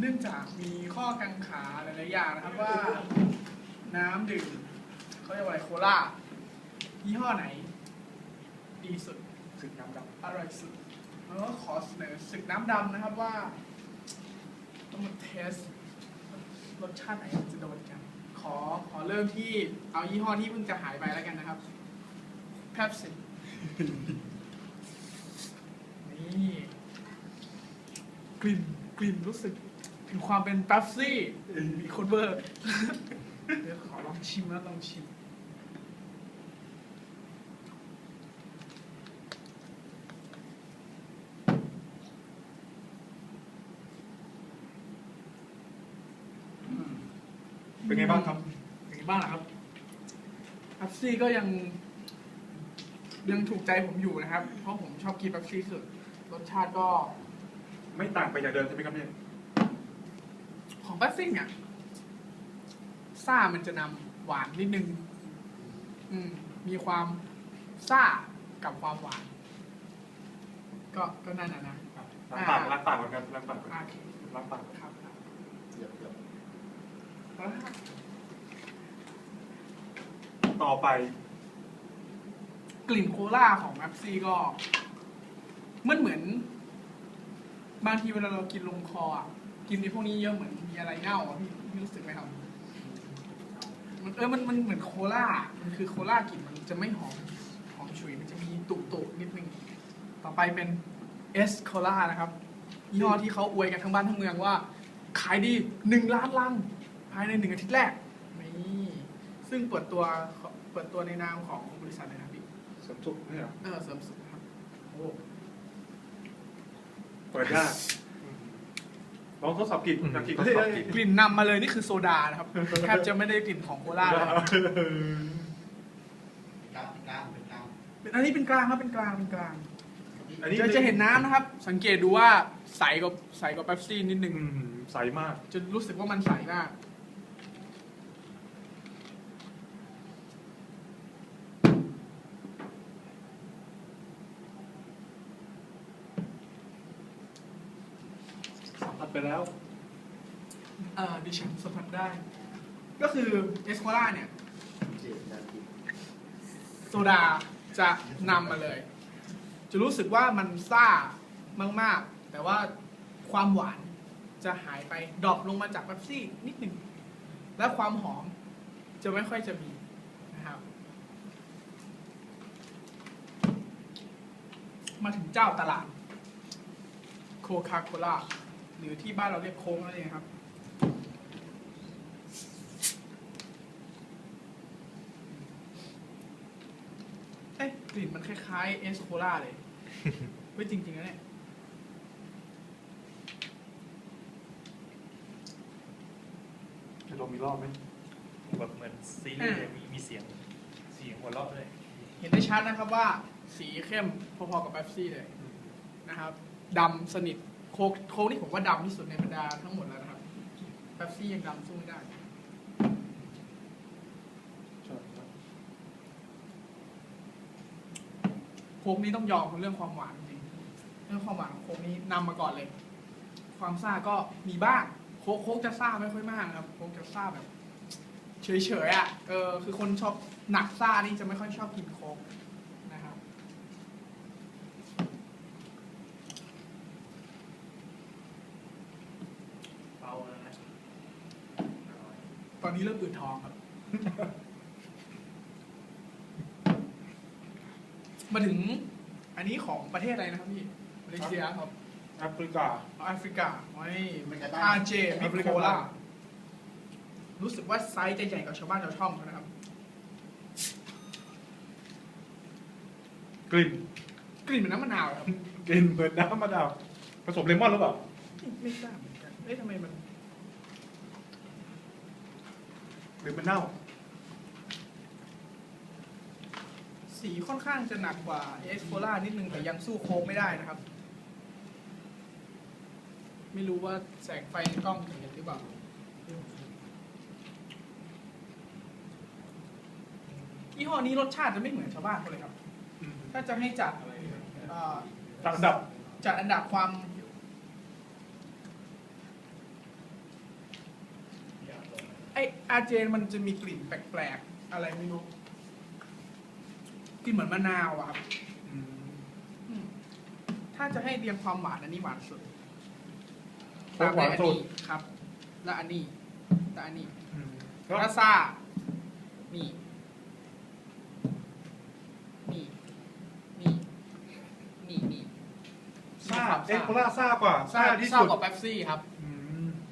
เนื่องจากมีข้อกังขาหลายๆอย่างนะครับว่า น้ำดื่มเขาเรียกว่าอะไรโคลายี่ห้อไหน ดีสุดสึกน้ำดอร่อยสุดแล้วก็ขอเสนอศึกน้ำดำนะครับว่าต้องมาเทสรสชาติไหนมันจะโดนกัน ขอขอเริ่มที่เอายี่ห้อที่เพิ่งจะหายไปแล้วกันนะครับแพปซินี่กลิ่นกลิ่นรู้สึก ถึงความเป็นแป๊บซี่มีคนเบอร์เดี๋ยวขอลองชิมนะลองชิมำเป็นไงบ้างครับเป็นไงบ้างล่ะครับแป๊บซี่ก็ยัง ยังถูกใจผมอยู่นะครับ เพราะผมชอบกินแป๊บซี่สุด รสชาติก็ ไม่ต่างไปจากเดิมใช่ไหมครับเนี่ย ของแป๊บซี่เนี่ยซ่ามันจะนำหวานนิดนึง อืม มีความซ่ากับความหวาน ก็ก็นั่นน่ะนะ ล้างปากล้างปากก่อนครับล้างปากก่อนโอเคล้างปากก่อนครับครับเดี๋ยวเดี๋ยวแล้วถ้าต่อไปกลิ่นโคล่าของแม็ปซี่ก็ มันเหมือน บางทีเวลาเรากินลงคออะ กินในพวกนี้เยอะเหมือนมีอะไรเน่าอะพี่พี่รู้สึกไหมครับมันเออมันมันเหมือนโคล่ามันคือโคล่ากลิ่นมันจะไม่หอมหอมฉุยมันจะมีตุตุนิดนึงต่อไปเป็นเอสโคล่านะครับยี่ห้อที่เขาอวยกันทั้งบ้านทั้งเมืองว่า ขายดีหนึ่งล้านลัง ภายในหนึ่งอาทิตย์แรกนี่ซึ่งเปิดตัวเปิดตัวในนามของบริษัทเลยนะครับพี่เสริมสุขเนี่ยเหรอเออเสริมสุขครับโอ้เปิดยาก ลองทดสอบกลิ่นอยากกินทดสอบกลิ่น กลิ่นนำมาเลยนี่คือโซดานะครับแทบจะไม่ได้กลิ่นของโคลาเลยครับกล้ามกล้ามเป็นกล้ามเป็นอันนี้เป็นกลางครับเป็นกลางเป็นกลางอันนี้จะจะเห็นน้ำนะครับ สังเกตดูว่าใสกว่าใสกว่าเป๊ปซี่นิดนึง อืมใสมาก จะรู้สึกว่ามันใสมาก สัมผัส ไปแล้ว เออดิฉันสัมผัสได้ ก็คือเอสโคลาเนี่ย โซดาจะนำมาเลย จะรู้สึกว่ามันซ่ามาก ๆ แต่ว่าความหวานจะหายไปดรอปลงมาจากเป๊ปซี่นิดหนึ่ง และความหอมจะไม่ค่อยจะมีนะครับ มาถึงเจ้าตลาดโคคาโคล่า หรือที่บ้านเราเรียกโค้งนั่นเองครับเอ๊ะกลิ่นมันคล้ายๆ เอสโคล่าเลยเฮ้ยจริงๆนะเนี่ยจะลองมีรอบไหมแบบเหมือนซีรีส์เลยมีมีเสียงเสียงหัวเราะด้วยเห็นได้ชัดนะครับว่า สีเข้มพอๆกับเป๊ปซี่เลยนะครับดำสนิท โคกโคกนี่ผมว่าดำที่สุดในบรรดาทั้งหมดแล้วนะครับเป๊ปซี่ยังดำสู้ไม่ได้ใช่ครับโค้กนี้ต้องยอมเรื่องความหวานจริงเรื่องความหวานของโค้กนี้นำมาก่อนเลย ความซ่าก็มีบ้างโค้กโค้กจะซ่าไม่ค่อยมากนะครับโค้กจะซ่าแบบ เฉยๆอะเออคือคนชอบหนักซ่านี่จะไม่ค่อยชอบกินโค้กนะครับ เบาแล้วนะอร่อย ตอ นนี้เริ่มอืดท้องครับ มาถึง อันนี้ของประเทศอะไรนะครับพี่มาเลเซียครับแอฟริกาอ๋อแอฟริกาไว้มันจะได้ อาเจมิแอฟริโคกาล่ารู้สึกว่าไซส์จะใหญ่กว่าชาวบ้านชาวช่องเขานะครับ กลิ่น กลิ่นเหมือนน้ำมะนาวครับ กลิ่นเหมือนน้ำมะนาวผสมเลมอนหรือเปล่า ไม่ทราบเหมือนกันเอ๊ะทำไมมัน ห รือมันเน่า สีค่อนข้างจะหนักกว่าเอสโคล่านิดนึงแต่ยังสู้โค้กไม่ได้นะครับ ไม่รู้ว่าแสงไฟในกล้องจะเห็นหรือเปล่ายี่ห้อนี้รสชาติจะไม่เหมือนชาวบ้านเขาเลยครับ ถ้าจะให้จัดเอ่อตัดอันดับจัดอันดับความ ไออาเจนมันจะมีกลิ่นแปลกๆ อะไรไม่รู้กลิ่นเหมือนมะนาวอะครับอืมอืมถ้าจะให้เรียงความหวานอันนี้หวานสุดโค้กหวานสุดตมด้วยอัครับ แล้วอันนี้แล้วอันนี้อืมแล้วแล้วซ่า นี่ นี่ นี่ นี่นี่ซ่าครับเอ็กโคล่าซ่ากว่าซ่าซ่าที่ซ่าสุดกว่าเป๊ปซี่ครับ อืม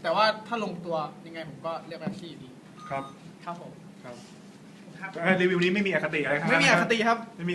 แต่ว่าถ้าลงตัวยังไงผมก็เลือกเป๊ปซี่ดีครับ ครับผม ครับ ครับเอ้ยรีวิวนี้ไม่มีอคติอะไรครับไม่มีอคติครับไม่มี